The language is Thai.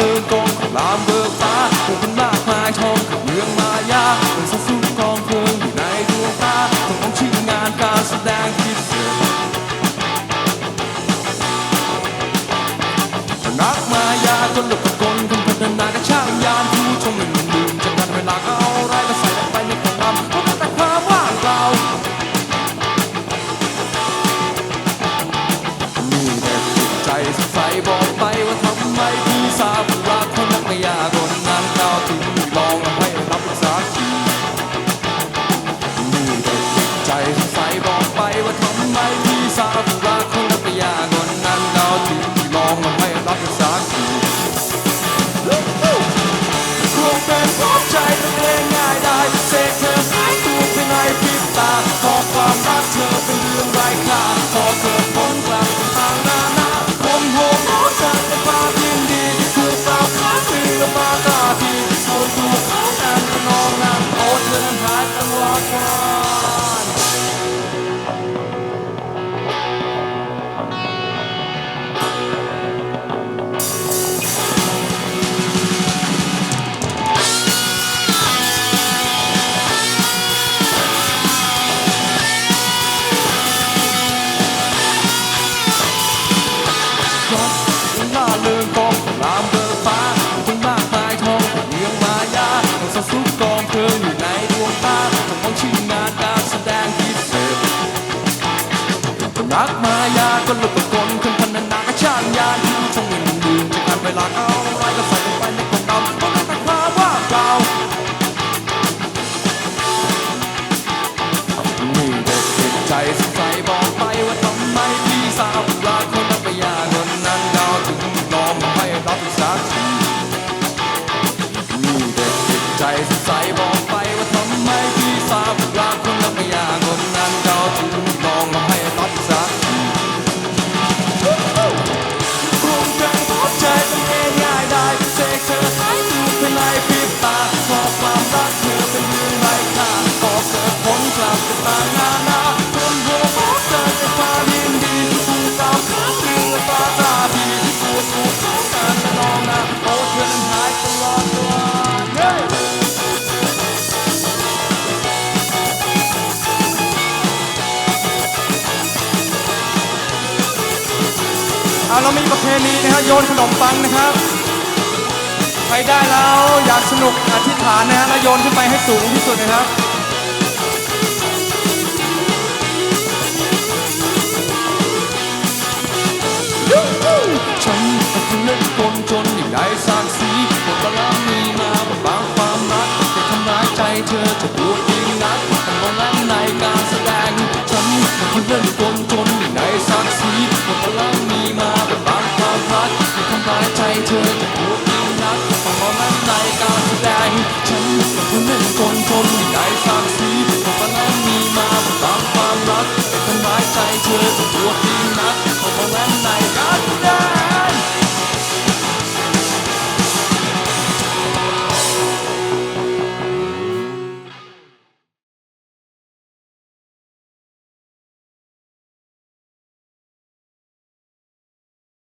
เมืองกงลามเบิกฟ้าผู้คนมากมายทองเมืองมายาเป็นสัสู้กองเพลิงอยู่ในดวงตาต้องชื่องานการแสดงที่เสือนักมายาจนหลุดกลคนพัฒนาก็ช่างยานผู้ชมหนึ่ง สาผู้รักคนนักไม่ยากคนนั้นเราถึงลองให้รับรัษาทีลูเด็กใจใสบอกไปว่าทำไมพี่สาวรักคนนักไม่ยากคนนั้นเราถึงลองให้รับรัษาทีคงเป็นเพรใจตัวเองง่ายได้เสกเธอหายตัวไปในพริบตาขอความรักเธอเป็น นักมายาก็ลุกกลคนพันนาชาญยาณทงเงินดูจะการเวลาเอาอะไรก็ใส่ลงไปในกล่องดำ เอาเรามีประเพณีนะครับโยนขนมปังนะครับใครได้แล้วอยากสนุกอธิษฐานนะฮะแล้วโยนขึ้นไปให้สูงที่สุดนะครับฉันเป็นเล็กคจนอย่างไรสร้างสีบทบาลามีมาบางความรักแต่ทำร้ายใจเธอจะปวดยิ่นักแต่มองแล้ในการแสดงฉันเป็นคนเล่นกล turn